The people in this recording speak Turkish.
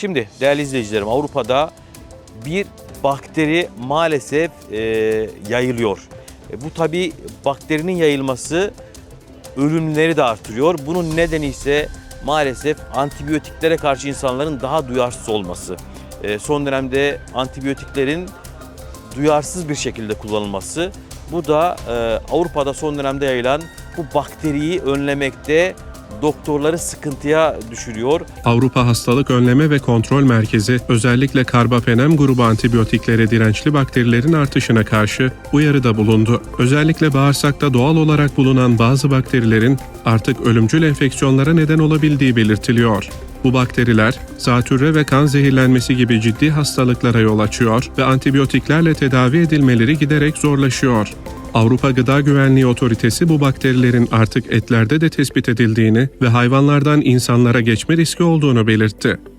Şimdi değerli izleyicilerim Avrupa'da bir bakteri maalesef e, yayılıyor. E, bu tabi bakterinin yayılması ölümleri de artırıyor. Bunun nedeni ise maalesef antibiyotiklere karşı insanların daha duyarsız olması. E, son dönemde antibiyotiklerin duyarsız bir şekilde kullanılması. Bu da e, Avrupa'da son dönemde yayılan bu bakteriyi önlemekte doktorları sıkıntıya düşürüyor. Avrupa Hastalık Önleme ve Kontrol Merkezi özellikle karbapenem grubu antibiyotiklere dirençli bakterilerin artışına karşı uyarıda bulundu. Özellikle bağırsakta doğal olarak bulunan bazı bakterilerin artık ölümcül enfeksiyonlara neden olabildiği belirtiliyor. Bu bakteriler zatürre ve kan zehirlenmesi gibi ciddi hastalıklara yol açıyor ve antibiyotiklerle tedavi edilmeleri giderek zorlaşıyor. Avrupa Gıda Güvenliği Otoritesi bu bakterilerin artık etlerde de tespit edildiğini ve hayvanlardan insanlara geçme riski olduğunu belirtti.